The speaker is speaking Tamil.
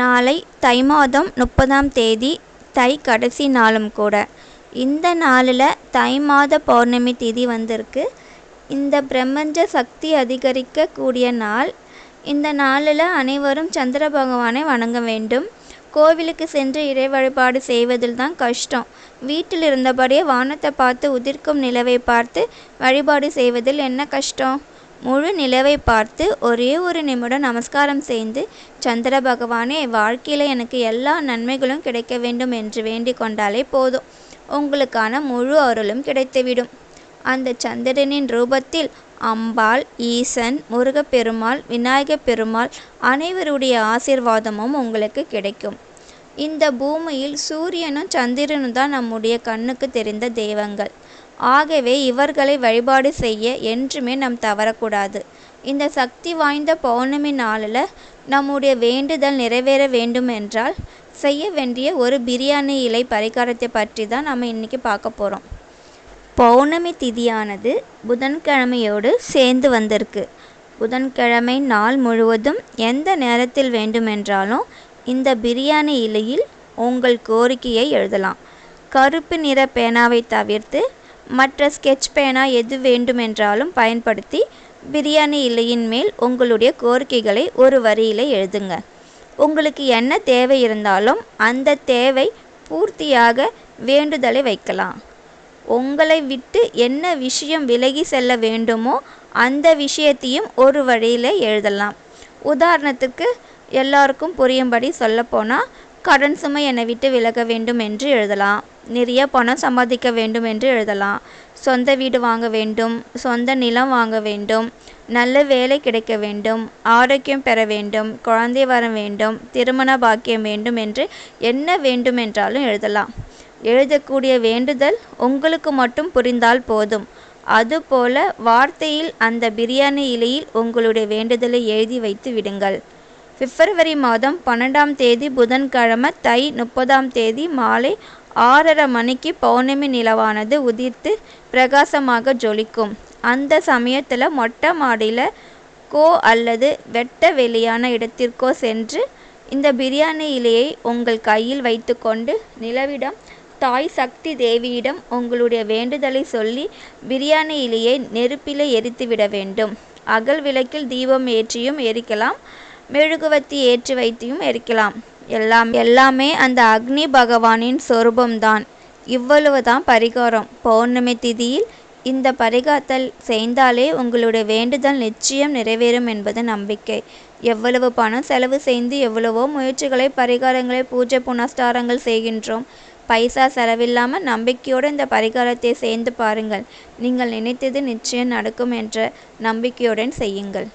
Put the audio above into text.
நாளை தை மாதம் முப்பதாம் தேதி தை கடைசி நாளும் கூட. இந்த நாளில் தை மாத பௌர்ணமி திதி வந்திருக்கு. இந்த பிரபஞ்ச சக்தி அதிகரிக்க கூடிய நாள். இந்த நாளில் அனைவரும் சந்திர பகவானை வணங்க வேண்டும். கோவிலுக்கு சென்று இறை வழிபாடு செய்வதில் தான் கஷ்டம். வீட்டில் இருந்தபடியே வானத்தை பார்த்து உதிர்க்கும் நிலவை பார்த்து வழிபாடு செய்வதில் என்ன கஷ்டம்? முழு நிலவை பார்த்து ஒரே ஒரு நிமிடம் நமஸ்காரம் செய்து சந்திர பகவானே வாழ்க்கையில் எனக்கு எல்லா நன்மைகளும் கிடைக்க வேண்டும் என்று வேண்டிக் கொண்டாலே போதும். உங்களுக்கான முழு அருளும் கிடைத்துவிடும். அந்த சந்திரனின் ரூபத்தில் அம்பாள் ஈசன் முருகப்பெருமாள் விநாயகப் பெருமாள் அனைவருடைய ஆசிர்வாதமும் உங்களுக்கு கிடைக்கும். இந்த பூமியில் சூரியனும் சந்திரனும் தான் நம்முடைய கண்ணுக்கு தெரிந்த தெய்வங்கள். ஆகவே இவர்களை வழிபாடு செய்ய என்றுமே நாம் தவறக்கூடாது. இந்த சக்தி வாய்ந்த பௌர்ணமி நாளில் நம்முடைய வேண்டுதல் நிறைவேற வேண்டும் என்றால் செய்ய வேண்டிய ஒரு பிரியாணி இலை பரிகாரத்தை பற்றி தான் நம்ம இன்றைக்கி பார்க்க போகிறோம் பௌர்ணமி திதியானது புதன்கிழமையோடு சேர்ந்து வந்திருக்கு. புதன்கிழமை நாள் முழுவதும் எந்த நேரத்தில் வேண்டுமென்றாலும் இந்த பிரியாணி இலையில் உங்கள் கோரிக்கையை எழுதலாம். கருப்பு நிற பேனாவை தவிர்த்து மற்ற ஸ்கெட்ச் பேனா எது வேண்டுமென்றாலும் பயன்படுத்தி பிரியாணி இலையின் மேல் உங்களுடைய கோரிக்கைகளை ஒரு வரியில் எழுதுங்க. உங்களுக்கு என்ன தேவை இருந்தாலும் அந்த தேவை பூர்த்தியாக வேண்டுதலை வைக்கலாம். உங்களை விட்டு என்ன விஷயம் விலகி செல்ல வேண்டுமோ அந்த விஷயத்தையும் ஒரு வழியில் எழுதலாம். உதாரணத்துக்கு எல்லாருக்கும் புரியும்படி சொல்லப்போனால் கடன் சுமை என்னை விட்டு விலக வேண்டும் என்று எழுதலாம். நிறைய பணம் சம்பாதிக்க வேண்டும் என்று எழுதலாம். சொந்த வீடு வாங்க வேண்டும் சொந்த நிலம் வாங்க வேண்டும் நல்ல வேலை கிடைக்க வேண்டும் ஆரோக்கியம் பெற வேண்டும் குழந்தை வர வேண்டும் திருமண பாக்கியம் வேண்டும் என்று என்ன வேண்டுமென்றாலும் எழுதலாம். எழுதக்கூடிய வேண்டுதல் உங்களுக்கு மட்டும் புரிந்தால் போதும். அதுபோல வார்த்தையில் அந்த பிரியாணி இலையில் உங்களுடைய வேண்டுதலை எழுதி வைத்து விடுங்கள். பிப்ரவரி மாதம் பன்னெண்டாம் தேதி புதன்கிழமை தை முப்பதாம் தேதி மாலை ஆறரை மணிக்கு பௌர்ணமி நிலவானது உதிர்த்து பிரகாசமாக ஜொலிக்கும். அந்த சமயத்தில் மொட்டை மாடியில் கோ அல்லது வெட்ட வெளியான இடத்திற்கோ சென்று இந்த பிரியாணி இலையை உங்கள் கையில் வைத்துக்கொண்டு நிலவிடம் தாய் சக்தி தேவியிடம் உங்களுடைய வேண்டுதலை சொல்லி பிரியாணி இலையை நெருப்பில் எரித்துவிட வேண்டும். அகல் விளக்கில் தீபம் ஏற்றியும் எரிக்கலாம். மெழுகுவத்தி ஏற்றி வைத்தியும் எரிக்கலாம். எல்லாம் எல்லாமே அந்த அக்னி பகவானின் சொரூபம்தான். இவ்வளவுதான் பரிகாரம். பௌர்ணமி திதியில் இந்த பரிகாத்தல் செய்தாலே உங்களுடைய வேண்டுதல் நிச்சயம் நிறைவேறும் என்பது நம்பிக்கை. எவ்வளவு பணம் செலவு செய்து எவ்வளவோ முயற்சிகளை பரிகாரங்களை பூஜை புனஸ்தாரங்கள் செய்கின்றோம். பைசா செலவில்லாமல் நம்பிக்கையோடு இந்த பரிகாரத்தை சேர்ந்து பாருங்கள். நீங்கள் நினைத்தது நிச்சயம் நடக்கும் என்ற நம்பிக்கையுடன் செய்யுங்கள்.